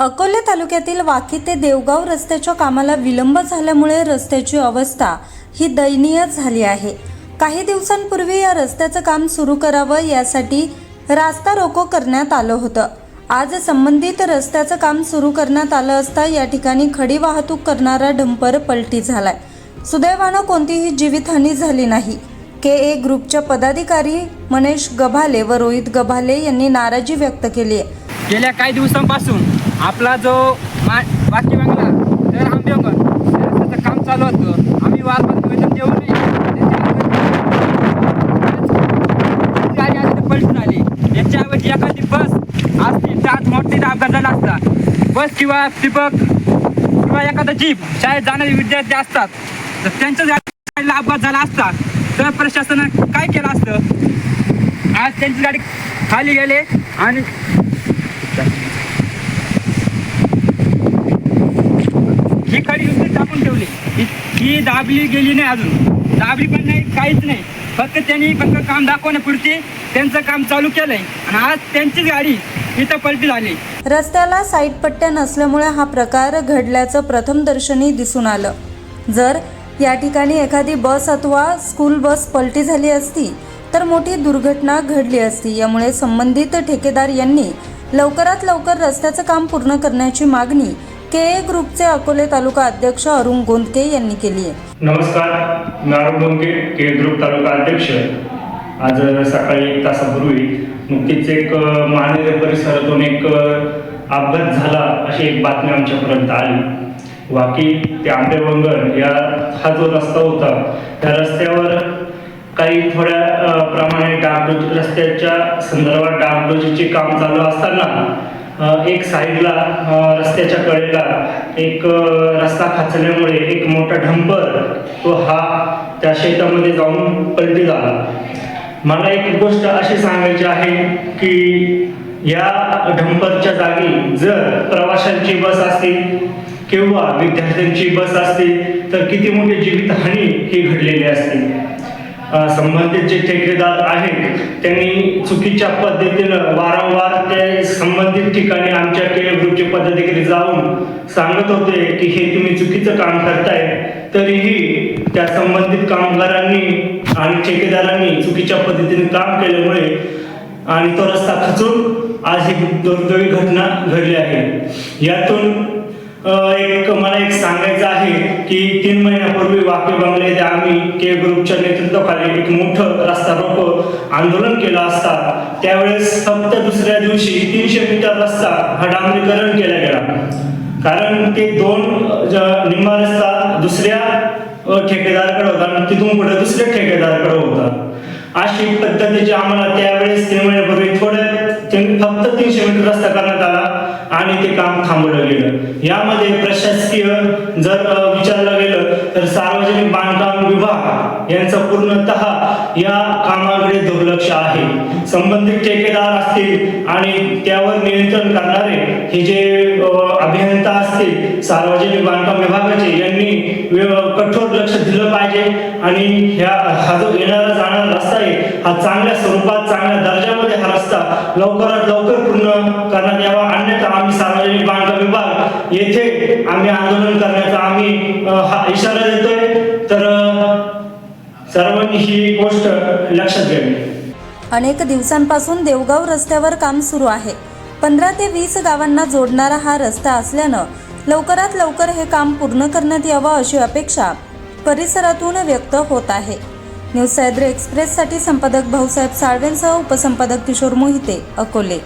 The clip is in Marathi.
अकोले तालुक्यातील वाकी ते देवगाव रस्त्याच्या कामाला विलंब झाल्यामुळे रस्त्याची अवस्था ही दयनीय झाली आहे. काही दिवसांपूर्वी या रस्त्याचं काम सुरू करावं यासाठी रास्ता रोको करण्यात आलं होतं. आज संबंधित रस्त्याचं काम सुरू करण्यात आलं असता या ठिकाणी खडी वाहतूक करणारा डंपर पलटी झालाय. सुदैवानं कोणतीही जीवितहानी झाली नाही. के ए ग्रुपच्या पदाधिकारी मनेश गभाले व रोहित गभाले यांनी नाराजी व्यक्त केली आहे. गेल्या काही दिवसांपासून आपला जो मा वाक्य बांगला तर आंबेकर त्याचं काम चालू होतं. आम्ही वारंवार वेतन देऊनही तर पलटून आली. याच्याऐवजी एखादी बस असती त्यात आज मोठी अपघात झाला असता. बस किंवा टिपक किंवा एखादा जीप शाळेत जाणारे विद्यार्थी असतात. तर त्यांच्या गाडीला अपघात झाला असता तर प्रशासनानं काय केलं असतं? आज त्यांची गाडी खाली गेले आणि ही खडी नुसती टाकून ठेवली. ही ही दाबली गेली नाही अजून. दाबली पण नाही काहीच नाही. फक्त त्यांनी फक्त काम दाखवण्यापुरती त्यांचं काम चालू केलंय. आणि आज त्यांचीच गाडी इथं पलटी झाली. रस्त्याला साईड पट्ट्या नसल्यामुळे हा प्रकार घडल्याचं प्रथम दर्शनी दिसून आलं. जर या ठिकाणी एखादी बस अथवा स्कूल बस पलटी झाली असती तर मोठी दुर्घटना घडली असती. यामुळे संबंधित ठेकेदार यांनी लवकरात लवकर रस्त्याचं काम पूर्ण करण्याची मागणी के ए ग्रुपचे अकोले तालुका अध्यक्ष अरुण गोंदके यांनी केली आहे. नमस्कार मी अरुण गोंदके के ग्रुप तालुका अध्यक्ष. आज सकाळी एक तासापूर्वी नुकतीच एक महानगर परिसरातून एक अपघात झाला अशी एक बातमी आमच्यापर्यंत आली. वाकी ते आंबेवंगण या हा जो रस्ता होता त्या रस्त्यावर काही थोड्या प्रमाणे डागडोजी रस्त्याच्या संदर्भात डागडोजीचे काम चालू असताना एक साईडला रस्त्याच्या कडेला एक रस्ता खाचल्यामुळे एक मोठा ढंपर तो हा त्या शेतामध्ये जाऊन पलटी झाला. मला एक गोष्ट अशी सांगायची आहे की या ढंपरच्या जागी जर प्रवाशांची बस असतील किंवा विद्यार्थ्यांची बस असते तर किती मोठी जीवितहानी ही घडलेली असते. संबंधित जे ठेकेदार आहेत. त्यांनी चुकीच्या पद्धतीनं वारंवार ते संबंधित ठिकाणी आमच्या के पद्धतीकडे जाऊन सांगत होते की हे तुम्ही चुकीचं काम करताय. तरीही त्या संबंधित कामगारांनी आणि ठेकेदारांनी चुकीच्या पद्धतीने काम केल्यामुळे आणि तो रस्ता खचून आज ही दुर्दैवी घटना घडली आहे. यातून एक मला एक सांगायचं आहे की तीन महिन्यापूर्वी वाके बंगले येथे आम्ही के ग्रुपच्या नेतृत्वाखाली एक मोठं रस्ता रोको आंदोलन केलं असता. त्यावेळेस फक्त दुसऱ्या दिवशी तीनशे मीटर रस्ता हा डांबरीकरण केला गेला. कारण ते दोन निम्मा रस्ता दुसऱ्या ठेकेदाराकडे होता आणि तिथून पुढे दुसऱ्या ठेकेदाराकडे होता. अशी पद्धतीची आम्हाला त्यावेळेस तीन महिन्यापूर्वी थोडं फक्त तीनशे मीटर रस्ता करण्यात आला. आणि ते काम थांबवलं गेलं. यामध्ये प्रशासकीय जर विचारलं गेलं तर सार्वजनिक बांधकाम विभाग यांचं पूर्णतः या कामाकडे दुर्लक्ष आहे. संबंधित ठेकेदार असतील आणि त्यावर नियंत्रण करणारे हे जे अभियंता असतील सार्वजनिक बांधकाम विभागाचे यांनी कठोर लक्ष दिलं पाहिजे. आणि ह्या हा जो येणारा जाणारा रस्ता आहे हा चांगल्या स्वरूपात लवकरात लवकर पूर्ण करण्यात यावा. अन्यथा आम्ही सार्वजनिक बांधकाम विभाग येथे आम्ही आंदोलन करण्याचा आम्ही हा इशारा देतोय. तर सर्वांनी ही गोष्ट लक्षात घ्यावी. अनेक दिवसांपासून देवगाव रस्त्यावर काम सुरू आहे. पंधरा ते वीस गावांना जोडणारा हा रस्ता असल्यानं लवकरात लवकर हे काम पूर्ण करण्यात यावं अशी अपेक्षा परिसरातून व्यक्त होत आहे. न्यूज सह्याद्री एक्सप्रेससाठी संपादक भाऊसाहेब साळवेंसह उपसंपादक किशोर मोहिते अकोले